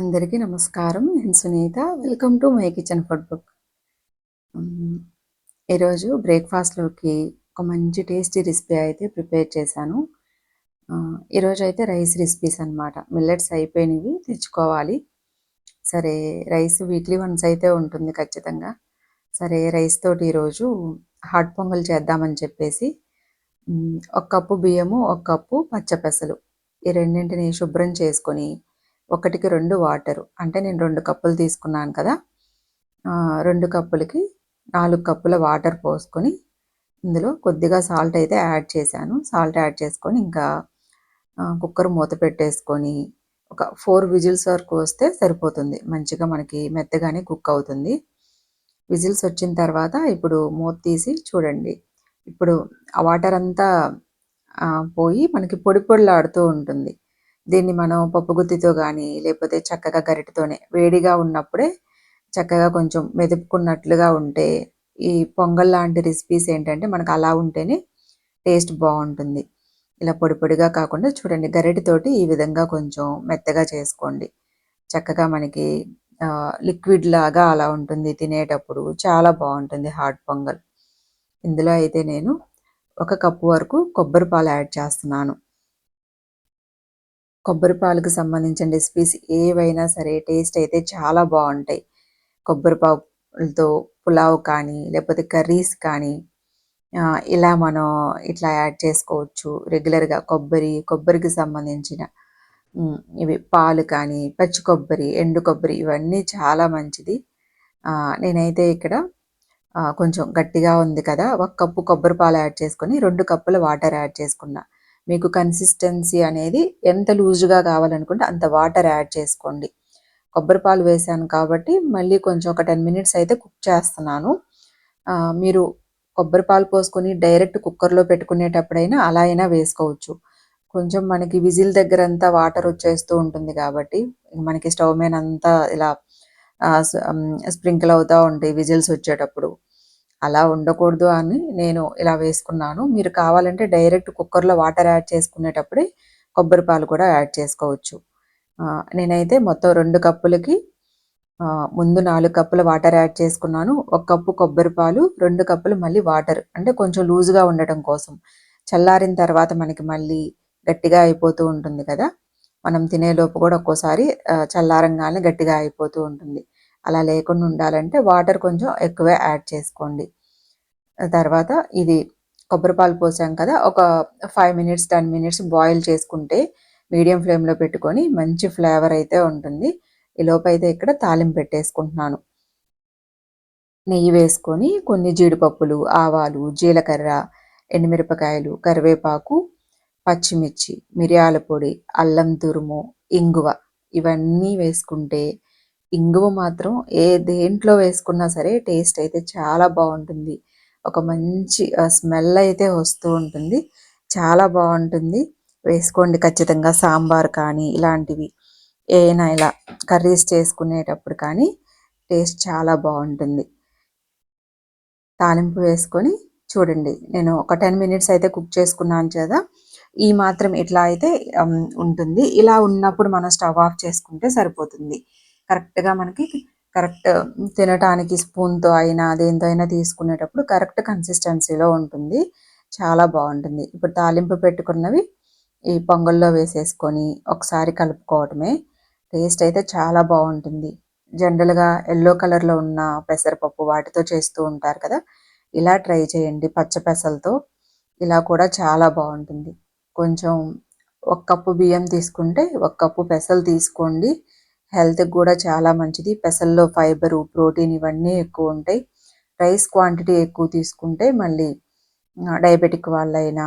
అందరికీ నమస్కారం. నేను Sunitha. Welcome to my kitchen food book. ఈరోజు బ్రేక్ఫాస్ట్లోకి ఒక మంచి టేస్టీ రెసిపీ అయితే ప్రిపేర్ చేశాను. ఈరోజు అయితే రైస్ రెసిపీస్ అనమాట మిల్లెట్స్ అయిపోయినవి తెచ్చుకోవాలి. సరే రైస్ వీక్లీ వన్స్ అయితే ఉంటుంది ఖచ్చితంగా. సరే రైస్ తోటి ఈరోజు హాట్ పొంగల్ చేద్దామని చెప్పేసి ఒక కప్పు బియ్యము ఒక కప్పు పచ్చపెసలు ఈ రెండింటిని శుభ్రం చేసుకొని ఒకటికి రెండు వాటరు. అంటే నేను రెండు కప్పులు తీసుకున్నాను కదా. రెండు కప్పులకి నాలుగు కప్పుల వాటర్ పోసుకొని ఇందులో కొద్దిగా సాల్ట్ అయితే యాడ్ చేశాను. సాల్ట్ యాడ్ చేసుకొని ఇంకా కుక్కర్ మూత పెట్టేసుకొని ఒక ఫోర్ విజిల్స్ వరకు వస్తే సరిపోతుంది. మంచిగా మనకి మెత్తగానే కుక్ అవుతుంది. విజిల్స్ వచ్చిన తర్వాత ఇప్పుడు మూత తీసి చూడండి. ఇప్పుడు ఆ వాటర్ అంతా పోయి మనకి పొడి పొడిలాడుతూ ఉంటుంది. దీన్ని మనం పప్పు గుత్తితో కానీ లేకపోతే చక్కగా గరిటతోనే వేడిగా ఉన్నప్పుడే చక్కగా కొంచెం మెదుపుకున్నట్లుగా ఉంటే ఈ పొంగల్ లాంటి రెసిపీస్ ఏంటంటే మనకు అలా ఉంటేనే టేస్ట్ బాగుంటుంది. ఇలా పొడి పొడిగా కాకుండా చూడండి గరిటతోటి ఈ విధంగా కొంచెం మెత్తగా చేసుకోండి. చక్కగా మనకి లిక్విడ్ లాగా అలా ఉంటుంది తినేటప్పుడు. చాలా బాగుంటుంది హాట్ పొంగల్. ఇందులో అయితే నేను ఒక కప్పు వరకు కొబ్బరి పాలు యాడ్ చేస్తున్నాను. కొబ్బరి పాలకు సంబంధించిన రెసిపీస్ ఏవైనా సరే టేస్ట్ అయితే చాలా బాగుంటాయి. కొబ్బరి పాలతో పులావ్ కానీ లేకపోతే కర్రీస్ కానీ ఇలా మనం ఇట్లా యాడ్ చేసుకోవచ్చు. రెగ్యులర్గా కొబ్బరి కొబ్బరికి సంబంధించిన ఇవి పాలు కానీ పచ్చి కొబ్బరి ఎండు కొబ్బరి ఇవన్నీ చాలా మంచిది. నేనైతే ఇక్కడ కొంచెం గట్టిగా ఉంది కదా ఒక కప్పు కొబ్బరి పాలు యాడ్ చేసుకొని రెండు కప్పుల వాటర్ యాడ్ చేసుకున్నా. మీకు కన్సిస్టెన్సీ అనేది ఎంత లూజ్గా కావాలనుకుంటే అంత వాటర్ యాడ్ చేసుకోండి. కొబ్బరి పాలు వేసాను కాబట్టి మళ్ళీ కొంచెం ఒక టెన్ మినిట్స్ అయితే కుక్ చేస్తున్నాను. మీరు కొబ్బరి పాలు పోసుకొని డైరెక్ట్ కుక్కర్లో పెట్టుకునేటప్పుడైనా అలా అయినా వేసుకోవచ్చు. కొంచెం మనకి విజిల్ దగ్గర అంతా వాటర్ వచ్చేస్తూ ఉంటుంది కాబట్టి మనకి స్టవ్ మీద అంతా ఇలా స్ప్రింకిల్ అవుతూ ఉంటాయి విజిల్స్ వచ్చేటప్పుడు. అలా ఉండకూడదు అని నేను ఇలా వేసుకున్నాను. మీరు కావాలంటే డైరెక్ట్ కుక్కర్లో వాటర్ యాడ్ చేసుకునేటప్పుడే కొబ్బరి పాలు కూడా యాడ్ చేసుకోవచ్చు. నేనైతే మొత్తం రెండు కప్పులకి ముందు నాలుగు కప్పుల వాటర్ యాడ్ చేసుకున్నాను. ఒక కప్పు కొబ్బరి పాలు రెండు కప్పులు మళ్ళీ వాటర్. అంటే కొంచెం లూజ్గా ఉండటం కోసం. చల్లారిన తర్వాత మనకి మళ్ళీ గట్టిగా అయిపోతూ ఉంటుంది కదా. మనం తినేలోపు కూడా ఒక్కోసారి చల్లారంగానే గట్టిగా అయిపోతూ ఉంటుంది. అలా లేకుండా ఉండాలంటే వాటర్ కొంచెం ఎక్కువే యాడ్ చేసుకోండి. తర్వాత ఇది కొబ్బరి పాలు పోసాం కదా ఒక five minutes ten minutes boil చేసుకుంటే మీడియం ఫ్లేమ్లో పెట్టుకొని మంచి ఫ్లేవర్ అయితే ఉంటుంది. ఈ అయితే ఇక్కడ తాలింపు పెట్టేసుకుంటున్నాను. నెయ్యి వేసుకొని కొన్ని జీడిపప్పులు ఆవాలు జీలకర్ర ఎండుమిరపకాయలు కరివేపాకు పచ్చిమిర్చి మిరియాల పొడి అల్లం తురుము ఇంగువ ఇవన్నీ వేసుకుంటే ఇంగువ మాత్రం ఏ దేంట్లో వేసుకున్నా సరే టేస్ట్ అయితే చాలా బాగుంటుంది. ఒక మంచి స్మెల్ అయితే వస్తూ ఉంటుంది. చాలా బాగుంటుంది. వేసుకోండి ఖచ్చితంగా సాంబార్ కానీ ఇలాంటివి. ఏనా ఇలా కర్రీస్ చేసుకునేటప్పుడు కానీ టేస్ట్ చాలా బాగుంటుంది. తాలింపు వేసుకొని చూడండి. నేను ఒక టెన్ మినిట్స్ అయితే కుక్ చేసుకున్నాను కదా. ఈ మాత్రం ఇట్లా అయితే ఉంటుంది. ఇలా ఉన్నప్పుడు మనం స్టవ్ ఆఫ్ చేసుకుంటే సరిపోతుంది. కరెక్ట్గా మనకి కరెక్ట్ తినటానికి స్పూన్తో అయినా దేంతో అయినా తీసుకునేటప్పుడు కరెక్ట్ కన్సిస్టెన్సీలో ఉంటుంది. చాలా బాగుంటుంది. ఇప్పుడు తాలింపు పెట్టుకున్నవి ఈ పొంగల్లో వేసేసుకొని ఒకసారి కలుపుకోవటమే. టేస్ట్ అయితే చాలా బాగుంటుంది. జనరల్గా ఎల్లో కలర్లో ఉన్న పెసరపప్పు వాటితో చేస్తూ ఉంటారు కదా ఇలా ట్రై చేయండి పచ్చ పెసలతో. ఇలా కూడా చాలా బాగుంటుంది. కొంచెం ఒక కప్పు బియ్యం తీసుకుంటే ఒక కప్పు పెసలు తీసుకోండి. హెల్త్కి కూడా చాలా మంచిది. పెసల్లో ఫైబరు ప్రోటీన్ ఇవన్నీ ఎక్కువ ఉంటాయి. రైస్ క్వాంటిటీ ఎక్కువ తీసుకుంటే మళ్ళీ డయాబెటిక్ వాళ్ళైనా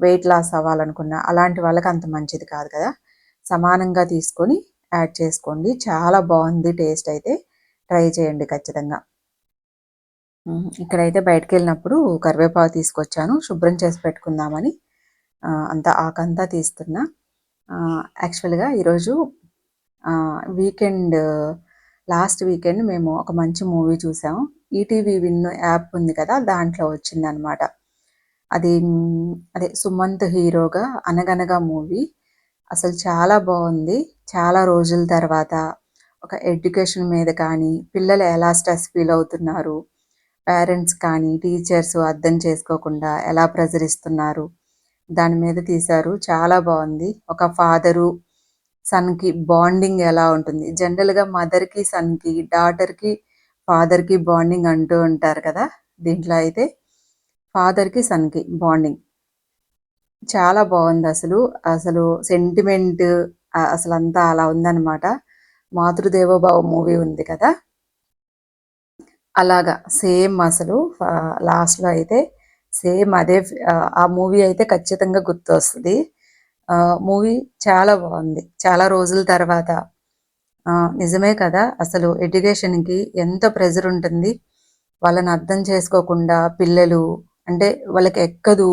వెయిట్ లాస్ అవ్వాలనుకున్న అలాంటి వాళ్ళకి అంత మంచిది కాదు కదా. సమానంగా తీసుకొని యాడ్ చేసుకోండి. చాలా బాగుంది టేస్ట్ అయితే. ట్రై చేయండి ఖచ్చితంగా. ఇక్కడైతే బయటకు వెళ్ళినప్పుడు కరివేపాకు తీసుకొచ్చాను. శుభ్రం చేసి పెట్టుకుందామని అంతా ఆకంతా తీస్తున్నా. యాక్చువల్గా ఈరోజు వీకెండ్ లాస్ట్ వీకెండ్ మేము ఒక మంచి మూవీ చూసాము ఈటీవీ విన్ యాప్ ఉంది కదా దాంట్లో వచ్చిందనమాట అది అదే సుమంత్ హీరోగా అనగనగా మూవీ అసలు చాలా బాగుంది. చాలా రోజుల తర్వాత ఒక ఎడ్యుకేషన్ మీద కానీ పిల్లలు ఎలా స్ట్రెస్ ఫీల్ అవుతున్నారు పేరెంట్స్ కానీ టీచర్స్ అర్థం చేసుకోకుండా ఎలా ప్రెజరిస్తున్నారు దాని మీద తీశారు. చాలా బాగుంది. ఒక ఫాదరు సన్కి బాండింగ్ ఎలా ఉంటుంది? జనరల్గా మదర్కి సన్కి డాటర్కి ఫాదర్కి బాండింగ్ అంటూ ఉంటారు కదా? దీంట్లో అయితే ఫాదర్కి సన్కి బాండింగ్ చాలా బాగుంది అసలు. అసలు సెంటిమెంట్ అసలు అంతా అలా ఉందన్నమాట. మాతృదేవోభావ మూవీ ఉంది కదా? అలాగా సేమ్ అసలు లాస్ట్లో అయితే సేమ్ అదే ఆ మూవీ అయితే ఖచ్చితంగా గుర్తొస్తుంది. మూవీ చాలా బాగుంది. చాలా రోజుల తర్వాత. నిజమే కదా? అసలు ఎడ్యుకేషన్కి ఎంత ప్రెజర్ ఉంటుంది. వాళ్ళని అర్థం చేసుకోకుండా పిల్లలు అంటే వాళ్ళకి ఎక్కదు.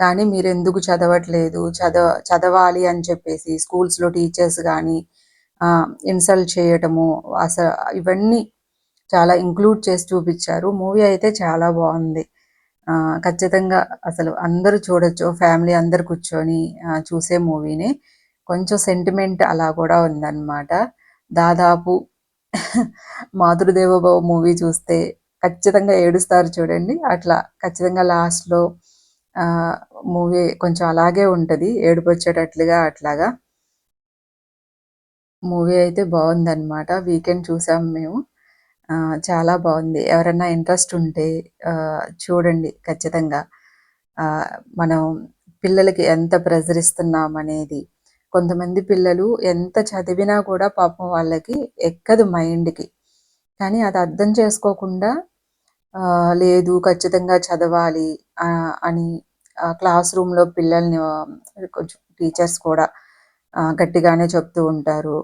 కానీ మీరు ఎందుకు చదవట్లేదు? చదవ చదవాలి అని చెప్పేసి స్కూల్స్లో టీచర్స్ కానీ ఇన్సల్ట్ చేయటము అసలు ఇవన్నీ చాలా ఇంక్లూడ్ చేసి చూపించారు. మూవీ అయితే చాలా బాగుంది. ఖచ్చితంగా అసలు అందరూ చూడొచ్చు ఫ్యామిలీ అందరు కూర్చొని చూసే మూవీని. కొంచెం సెంటిమెంట్ అలా కూడా ఉందన్నమాట. దాదాపు మాతృదేవోభవ మూవీ చూస్తే ఖచ్చితంగా ఏడుస్తారు చూడండి. అట్లా ఖచ్చితంగా లాస్ట్లో మూవీ కొంచెం అలాగే ఉంటుంది. ఏడుపు వచ్చేటట్లుగా అట్లాగా. మూవీ అయితే బాగుందన్నమాట. వీకెండ్ చూసాం మేము. చాలా బాగుంది. ఎవరైనా ఇంట్రెస్ట్ ఉంటే చూడండి ఖచ్చితంగా. మనం పిల్లలకి ఎంత ప్రెజర్ ఇస్తున్నాం అనేది కొంతమంది పిల్లలు ఎంత చదివినా కూడా పాపం వాళ్ళకి ఎక్కదు మైండ్కి. కానీ అది అర్థం చేసుకోకుండా లేదు ఖచ్చితంగా చదవాలి అని క్లాస్ రూమ్లో పిల్లల్ని కొంచెం టీచర్స్ కూడా గట్టిగానే చెప్తూ ఉంటారు.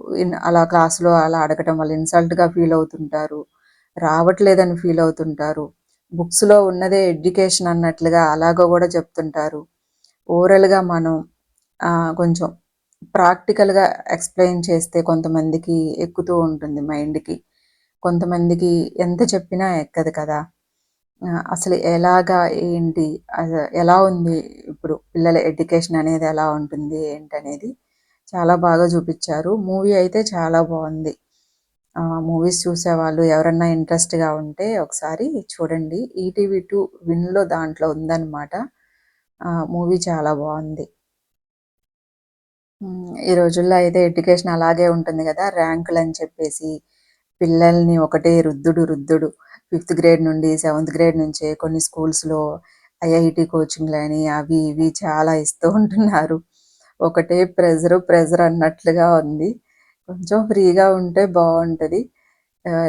అలా క్లాస్లో అలా అడగటం వల్ల ఇన్సల్ట్గా ఫీల్ అవుతుంటారు. రావట్లేదని ఫీల్ అవుతుంటారు. బుక్స్లో ఉన్నదే ఎడ్యుకేషన్ అన్నట్లుగా అలాగో కూడా చెప్తుంటారు. ఓరల్గా మనం కొంచెం ప్రాక్టికల్గా ఎక్స్ప్లెయిన్ చేస్తే కొంతమందికి ఎక్కుతూ ఉంటుంది మైండ్కి కొంతమందికి ఎంత చెప్పినా ఎక్కదు కదా. అసలు ఎలాగా ఏంటి ఎలా ఉంది ఇప్పుడు పిల్లల ఎడ్యుకేషన్ అనేది ఎలా ఉంటుంది ఏంటనేది చాలా బాగా చూపించారు. మూవీ అయితే చాలా బాగుంది. మూవీస్ చూసేవాళ్ళు ఎవరన్నా ఇంట్రెస్ట్గా ఉంటే ఒకసారి చూడండి. ఈటీవీ టూ విన్లో దాంట్లో ఉందన్నమాట. మూవీ చాలా బాగుంది. ఈ రోజుల్లో అయితే ఎడ్యుకేషన్ అలాగే ఉంటుంది కదా. ర్యాంకులు అని చెప్పేసి పిల్లల్ని ఒకటే రుద్దుడు రుద్దుడు ఫిఫ్త్ గ్రేడ్ నుండి సెవెంత్ గ్రేడ్ నుంచే కొన్ని స్కూల్స్లో ఐఐటి కోచింగ్లని అవి ఇవి చాలా ఇస్తూ ఉంటున్నారు. ఒకటే ప్రెజరు ప్రెజర్ అన్నట్లుగా ఉంది. కొంచెం ఫ్రీగా ఉంటే బాగుంటుంది.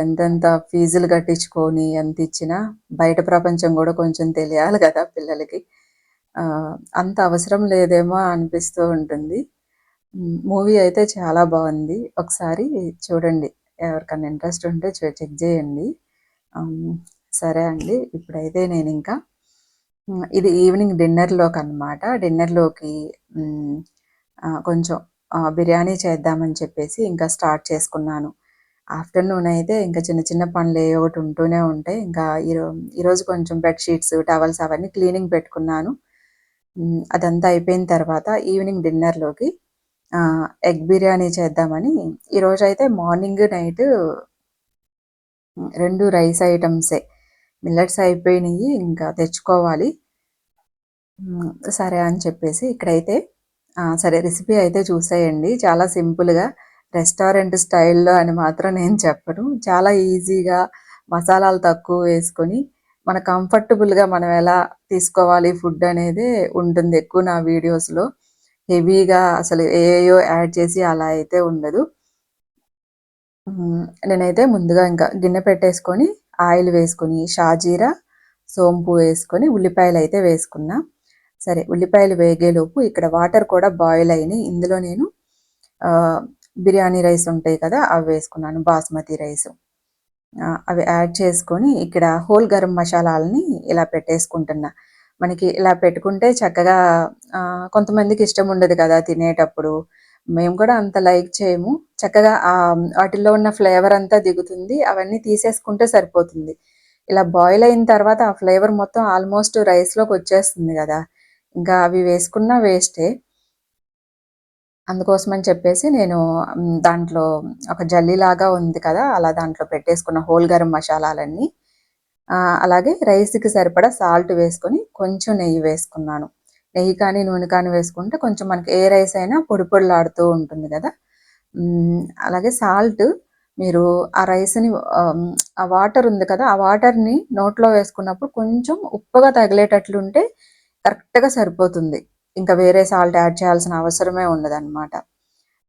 ఎంతెంత ఫీజులు కట్టించుకొని ఎంత ఇచ్చినా బయట ప్రపంచం కూడా కొంచెం తెలియాలి కదా పిల్లలకి. అంత అవసరం లేదేమో అనిపిస్తూ ఉంటుంది. మూవీ అయితే చాలా బాగుంది. ఒకసారి చూడండి. ఎవరికైనా ఇంట్రెస్ట్ ఉంటే చెక్ చేయండి. సరే అండి. ఇప్పుడైతే నేను ఇంకా ఇది ఈవినింగ్ డిన్నర్లోకి అనమాట డిన్నర్లోకి కొంచెం బిర్యానీ చేద్దామని చెప్పేసి ఇంకా స్టార్ట్ చేసుకున్నాను. ఆఫ్టర్నూన్ అయితే ఇంకా చిన్న చిన్న పనులు ఒకటి ఉంటూనే ఉంటాయి. ఇంకా ఈరో ఈరోజు కొంచెం బెడ్షీట్స్ టవల్స్ అవన్నీ క్లీనింగ్ పెట్టుకున్నాను. అదంతా అయిపోయిన తర్వాత ఈవినింగ్ డిన్నర్లోకి ఎగ్ బిర్యానీ చేద్దామని ఈరోజు అయితే మార్నింగ్ నైట్ రెండు రైస్ ఐటమ్సే. మిల్లెట్స్ అయిపోయినాయి ఇంకా తెచ్చుకోవాలి. సరే అని చెప్పేసి ఇక్కడైతే సరే రెసిపీ అయితే చూసేయండి. చాలా సింపుల్గా రెస్టారెంట్ స్టైల్లో అని మాత్రం నేను చెప్పను. చాలా ఈజీగా మసాలాలు తక్కువ వేసుకొని మన కంఫర్టబుల్గా మనం ఎలా తీసుకోవాలి ఫుడ్ అనేది ఉంటుంది ఎక్కువ నా వీడియోస్లో. హెవీగా అసలు ఏయో యాడ్ చేసి అలా అయితే ఉండదు. నేనైతే ముందుగా ఇంకా గిన్నె పెట్టేసుకొని ఆయిల్ వేసుకొని షాజీరా సోంపు వేసుకొని ఉల్లిపాయలు అయితే వేసుకున్నా. సరే ఉల్లిపాయలు వేగేలోపు ఇక్కడ వాటర్ కూడా బాయిల్ అయినాయి. ఇందులో నేను బిర్యానీ రైస్ ఉంటాయి కదా అవి వేసుకున్నాను బాస్మతి రైస్. అవి యాడ్ చేసుకొని ఇక్కడ హోల్ గరం మసాలాలని ఇలా పెట్టేసుకుంటున్నా. మనకి ఇలా పెట్టుకుంటే చక్కగా కొంతమందికి ఇష్టం ఉండదు కదా తినేటప్పుడు. మేము కూడా అంత లైక్ చేయము. చక్కగా వాటిల్లో ఉన్న ఫ్లేవర్ అంతా దిగుతుంది. అవన్నీ తీసేసుకుంటే సరిపోతుంది. ఇలా బాయిల్ అయిన తర్వాత ఆ ఫ్లేవర్ మొత్తం ఆల్మోస్ట్ రైస్లోకి వచ్చేస్తుంది కదా. ఇంకా అవి వేసుకున్నా వేస్టే అందుకోసమని చెప్పేసి నేను దాంట్లో ఒక జల్లీలాగా ఉంది కదా! అలా దాంట్లో పెట్టేసుకున్న హోల్ గరం మసాలాలన్నీ అలాగే రైస్‌కి సరిపడా సాల్ట్ వేసుకొని కొంచెం నెయ్యి వేసుకున్నాను. నెయ్యి కానీ, నూనె కానీ వేసుకుంటే కొంచెం మనకి ఏ రైస్ అయినా పొడి పొడిలాడుతూ ఉంటుంది కదా అలాగే సాల్ట్ మీరు ఆ రైస్‌ని ఆ వాటర్ ఉంది కదా! ఆ వాటర్‌ని నోట్లో వేసుకున్నప్పుడు కొంచెం ఉప్పగా తగిలేటట్లుంటే కరెక్ట్‌గా సరిపోతుంది. ఇంకా వేరే సాల్ట్ యాడ్ చేయాల్సిన అవసరమే ఉండదన్నమాట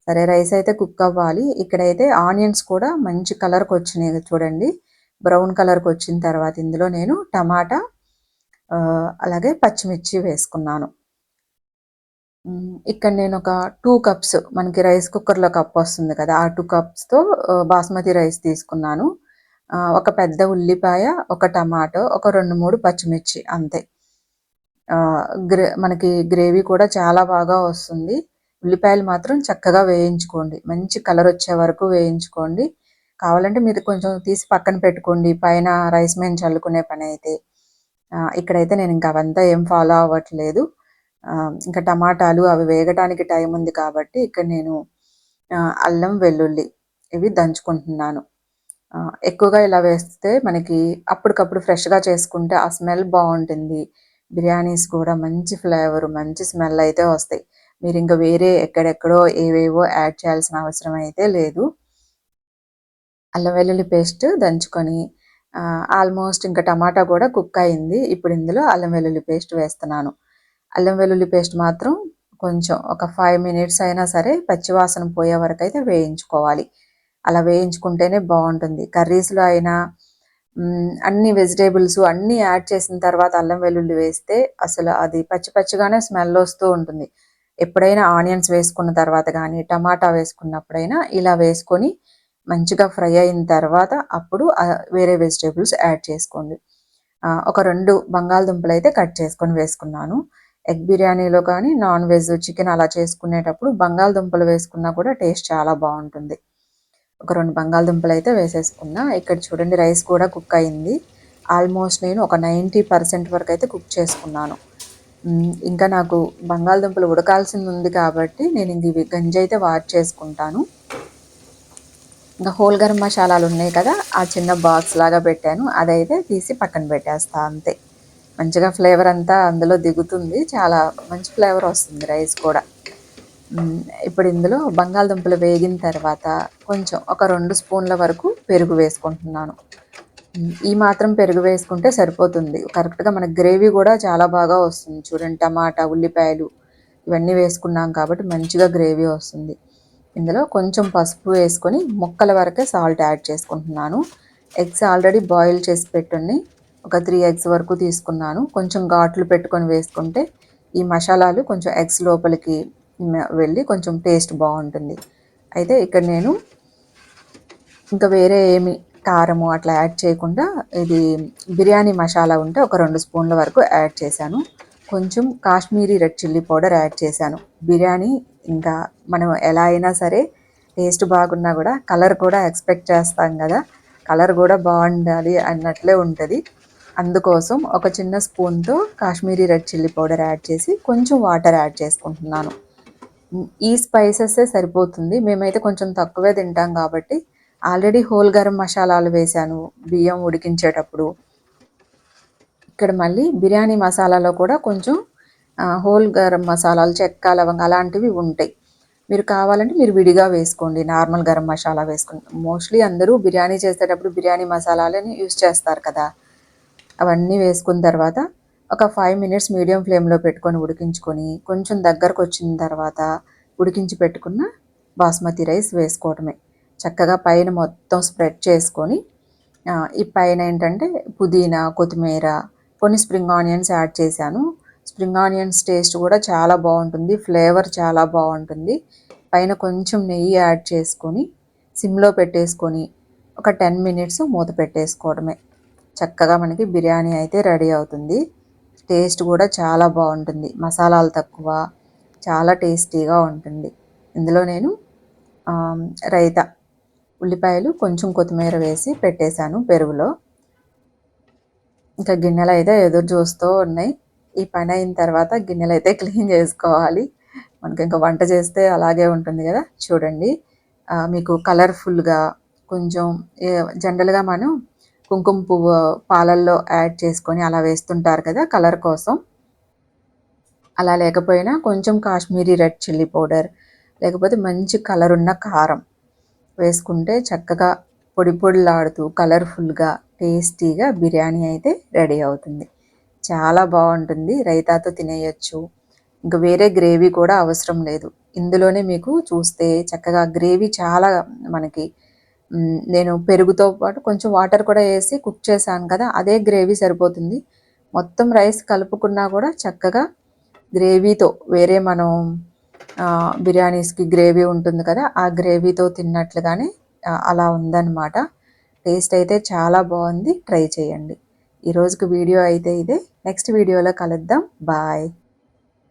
సరే రైస్ అయితే కుక్ అవ్వాలి. ఇక్కడైతే ఆనియన్స్ కూడా మంచి కలర్కి వచ్చినాయి చూడండి. బ్రౌన్ కలర్కి వచ్చిన తర్వాత ఇందులో నేను టమాటా అలాగే పచ్చిమిర్చి వేసుకున్నాను. ఇక్కడ నేను ఒక టూ కప్స్ మనకి రైస్ కుక్కర్‌లో కప్ వస్తుంది కదా! ఆ టూ కప్స్‌తో బాస్మతి రైస్ తీసుకున్నాను. ఒక పెద్ద ఉల్లిపాయ, ఒక టమాటో, ఒక 2, 3 పచ్చిమిర్చి అంతే. గ్రే మనకి గ్రేవీ కూడా చాలా బాగా వస్తుంది. ఉల్లిపాయలు మాత్రం చక్కగా వేయించుకోండి. మంచి కలర్ వచ్చే వరకు వేయించుకోండి. కావాలంటే మీరు కొంచెం తీసి పక్కన పెట్టుకోండి. పైన రైస్ మేము చల్లుకునే పని అయితే ఇక్కడైతే నేను ఇంకా అవంతా ఏం ఫాలో అవ్వట్లేదు. ఇంకా టమాటాలు అవి వేగటానికి టైం ఉంది కాబట్టి ఇక్కడ నేను అల్లం, వెల్లుల్లి ఇవి దంచుకుంటున్నాను. ఎక్కువగా ఇలా వేస్తే మనకి అప్పటికప్పుడు ఫ్రెష్‌గా చేసుకుంటే ఆ స్మెల్ బాగుంటుంది బిర్యానీస్ కూడా మంచి ఫ్లేవర్, మంచి స్మెల్ అయితే వస్తాయి. మీరు ఇంకా వేరే ఎక్కడెక్కడో ఏవేవో యాడ్ చేయాల్సిన అవసరం అయితే లేదు. అల్లం వెల్లుల్లి పేస్ట్ దంచుకొని ఆల్మోస్ట్ ఇంకా టమాటా కూడా కుక్ అయింది. ఇప్పుడు ఇందులో అల్లం వెల్లుల్లి పేస్ట్ వేస్తున్నాను. అల్లం వెల్లుల్లి పేస్ట్ మాత్రం కొంచెం ఒక ఫైవ్ మినిట్స్ అయినా సరే పచ్చివాసన పోయే వరకు అయితే వేయించుకోవాలి. అలా వేయించుకుంటేనే బాగుంటుంది కర్రీస్‌లో అయినా అన్ని వెజిటేబుల్స్ అన్నీ యాడ్ చేసిన తర్వాత అల్లం వెల్లుల్లి వేస్తే అసలు అది పచ్చి పచ్చిగానే స్మెల్ వస్తూ ఉంటుంది. ఎప్పుడైనా ఆనియన్స్ వేసుకున్న తర్వాత కానీ టమాటా వేసుకున్నప్పుడైనా ఇలా వేసుకొని మంచిగా ఫ్రై అయిన తర్వాత అప్పుడు వేరే వెజిటేబుల్స్ యాడ్ చేసుకోండి. ఒక రెండు బంగాళదుంపలు అయితే కట్ చేసుకొని వేసుకున్నాను. ఎగ్ బిర్యానీలో కానీ, నాన్ వెజ్ చికెన్ అలా చేసుకునేటప్పుడు బంగాళదుంపలు వేసుకున్నా కూడా టేస్ట్ చాలా బాగుంటుంది ఒక రెండు బంగాళదుంపలు అయితే వేసేసుకున్నా. ఇక్కడ చూడండి రైస్ కూడా కుక్ అయింది. ఆల్మోస్ట్ నేను ఒక నైన్టీ పర్సెంట్ వరకు అయితే కుక్ చేసుకున్నాను. ఇంకా నాకు బంగాళదుంపలు ఉడకాల్సింది ఉంది కాబట్టి నేనింక ఇవి గంజి అయితే వాట్ చేసుకుంటాను ఇంకా హోల్ గరం మషాలాలున్నాయి కదా! ఆ చిన్న బాక్స్ లాగా పెట్టాను. అదైతే తీసి పక్కన పెట్టేస్తా అంతే. మంచిగా ఫ్లేవర్ అంతా అందులో దిగుతుంది. చాలా మంచి ఫ్లేవర్ వస్తుంది రైస్ కూడా. ఇప్పుడు ఇందులో బంగాళదుంపలు వేగిన తర్వాత కొంచెం ఒక రెండు స్పూన్ల వరకు పెరుగు వేసుకుంటున్నాను. ఈ మాత్రం పెరుగు వేసుకుంటే సరిపోతుంది. కరెక్ట్‌గా మన గ్రేవీ కూడా చాలా బాగా వస్తుంది. చూడండి టమాటా, ఉల్లిపాయలు ఇవన్నీ వేసుకున్నాం కాబట్టి మంచిగా గ్రేవీ వస్తుంది. ఇందులో కొంచెం పసుపు వేసుకొని ముక్కల వరకే సాల్ట్ యాడ్ చేసుకుంటున్నాను. ఎగ్స్ ఆల్రెడీ బాయిల్ చేసి పెట్టున్నాయి. ఒక త్రీ ఎగ్స్ వరకు తీసుకున్నాను. కొంచెం ఘాట్లు పెట్టుకొని వేసుకుంటే ఈ మసాలాలు కొంచెం ఎగ్స్ లోపలికి వెళ్ళి కొంచెం టేస్ట్ బాగుంటుంది అయితే ఇక్కడ నేను ఇంకా వేరే ఏమి కారము అట్లా యాడ్ చేయకుండా ఇది బిర్యానీ మసాలా ఉంటే ఒక రెండు స్పూన్ల వరకు యాడ్ చేశాను. కొంచెం Kashmiri red chilli powder add చేశాను. బిర్యానీ ఇంకా మనం ఎలా అయినా సరే టేస్ట్ బాగున్నా కూడా కలర్ కూడా ఎక్స్‌పెక్ట్ చేస్తాం కదా కలర్ కూడా బాగుండాలి అన్నట్లే ఉంటుంది అందుకోసం ఒక చిన్న స్పూన్‌తో Kashmiri red chilli powder add చేసి కొంచెం వాటర్ యాడ్ చేసుకుంటున్నాను. ఈ స్పైసెసే సరిపోతుంది. మేమైతే కొంచెం తక్కువే తింటాం కాబట్టి ఆల్రెడీ హోల్ గరం మసాలాలు వేశాను బియ్యం ఉడికించేటప్పుడు. ఇక్కడ మళ్ళీ బిర్యానీ మసాలాలో కూడా కొంచెం హోల్ గరం మసాలాలు చెక్క, లవంగా అలాంటివి ఉంటాయి. మీరు కావాలంటే మీరు విడిగా వేసుకోండి. నార్మల్ గరం మసాలా వేసుకోండి మోస్ట్‌లీ అందరూ బిర్యానీ చేసేటప్పుడు బిర్యానీ మసాలాలని యూస్ చేస్తారు కదా! అవన్నీ వేసుకున్న తర్వాత ఒక ఫైవ్ మినిట్స్ మీడియం ఫ్లేమ్‌లో పెట్టుకొని ఉడికించుకొని కొంచెం దగ్గరకు వచ్చిన తర్వాత ఉడికించి పెట్టుకున్న బాస్మతి రైస్ వేసుకోవటమే. చక్కగా పైన మొత్తం స్ప్రెడ్ చేసుకొని ఈ పైన ఏంటంటే పుదీనా, కొత్తిమీర, కొన్ని స్ప్రింగ్ ఆనియన్స్ యాడ్ చేశాను. స్ప్రింగ్ ఆనియన్స్ టేస్ట్ కూడా చాలా బాగుంటుంది ఫ్లేవర్ చాలా బాగుంటుంది పైన కొంచెం నెయ్యి యాడ్ చేసుకొని సిమ్‌లో పెట్టేసుకొని ఒక 10 మినిట్స్ మూత పెట్టేసుకోవడమే. చక్కగా మనకి బిర్యానీ అయితే రెడీ అవుతుంది. టేస్ట్ కూడా చాలా బాగుంటుంది మసాలాలు తక్కువ చాలా టేస్టీగా ఉంటుంది. ఇందులో నేను రైతా ఉల్లిపాయలు, కొంచెం కొత్తిమీర వేసి పెట్టేశాను పెరుగులో. ఇంకా గిన్నెలు అయితే ఎదురు చూస్తూ ఉన్నాయి. ఈ పని అయిన తర్వాత గిన్నెలు అయితే క్లీన్ చేసుకోవాలి. మనకి ఇంకా వంట చేస్తే అలాగే ఉంటుంది కదా చూడండి మీకు కలర్ఫుల్గా కొంచెం జనరల్గా మనం కుంకుమ పువ్వు పాలల్లో యాడ్ చేసుకొని అలా వేస్తుంటారు కదా కలర్ కోసం. అలా లేకపోయినా కొంచెం కాశ్మీరీ రెడ్ చిల్లీ పౌడర్ లేకపోతే మంచి కలర్ ఉన్న కారం వేసుకుంటే చక్కగా పొడి పొడిలాడుతూ కలర్ఫుల్గా టేస్టీగా బిర్యానీ అయితే రెడీ అవుతుంది. చాలా బాగుంటుంది. రైతాతో తినేయచ్చు. ఇంకా వేరే గ్రేవీ కూడా అవసరం లేదు. ఇందులోనే మీకు చూస్తే చక్కగా గ్రేవీ చాలా మనకి నేను పెరుగుతో పాటు కొంచెం వాటర్ కూడా వేసి కుక్ చేశాను కదా అదే గ్రేవీ సరిపోతుంది. మొత్తం రైస్ కలుపుకున్నా కూడా చక్కగా గ్రేవీతో వేరే మనం బిర్యానీస్కి గ్రేవీ ఉంటుంది కదా ఆ గ్రేవీతో తిన్నట్లుగానే అలా ఉందన్నమాట. టేస్ట్ అయితే చాలా బాగుంది ట్రై చేయండి. ఈరోజుకి వీడియో అయితే ఇదే. నెక్స్ట్ వీడియోలో కలుద్దాం. బాయ్.